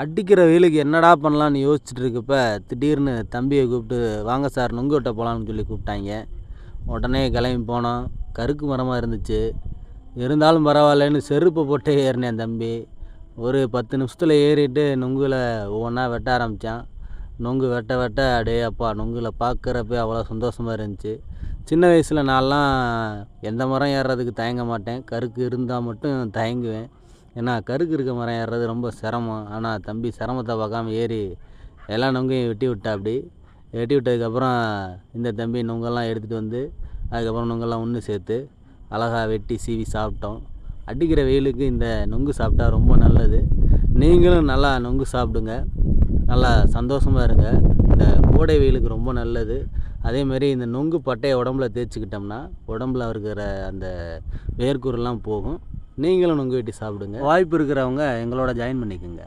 அடிக்கிற வெயிலுக்கு என்னடா பண்ணலான்னு யோசிச்சுட்டு இருக்கப்ப திடீர்னு தம்பியை கூப்பிட்டு வாங்க சார் நுங்கு வெட்ட போகலான்னு சொல்லி கூப்பிட்டாங்க. உடனே கிளம்பி போனோம் கருக்கு மரமாக இருந்துச்சு. இருந்தாலும் பரவாயில்லன்னு செருப்பை போட்டே ஏறினேன் தம்பி. ஒரு பத்து நிமிஷத்தில் ஏறிட்டு நுங்குல ஒவ்வொன்றா வெட்ட ஆரம்பித்தான் நுங்கு வெட்ட வெட்ட அடே அப்பா நுங்குல பார்க்குறப்ப அவ்வளோ சந்தோஷமாக இருந்துச்சு. சின்ன வயசில் நான்லாம் எந்த மரம் ஏறுறதுக்கு தயங்க மாட்டேன். கருக்கு இருந்தால் மட்டும் தயங்குவேன். ஏன்னா கருக்கு இருக்க மரம் ஏறுறது ரொம்ப சிரமம். ஆனால் தம்பி சிரமத்தை பார்க்காம ஏறி எல்லா நுங்கையும் வெட்டி விட்டா அப்படி வெட்டி விட்டதுக்கப்புறம் இந்த தம்பி நுங்கெல்லாம் எடுத்துகிட்டு வந்து அதுக்கப்புறம் நுங்கெல்லாம் ஒன்று சேர்த்து அழகாக வெட்டி சீவி சாப்பிட்டோம். அடிக்கிற வெயிலுக்கு இந்த நுங்கு சாப்பிட்டா ரொம்ப நல்லது. நீங்களும் நல்லா நுங்கு சாப்பிடுங்க. நல்லா சந்தோஷமாக இருங்க. இந்த கோடை வெயிலுக்கு ரொம்ப நல்லது. அதேமாரி இந்த நுங்கு பட்டையை உடம்புல தேய்ச்சிக்கிட்டோம்னா உடம்புல இருக்கிற அந்த வேர்க்குருலாம் போகும். நீங்களும் நுங்கு வெட்டி சாப்பிடுங்க. வாய்ப்பு இருக்கிறவங்க எங்களோட ஜாயின் பண்ணிக்கோங்க.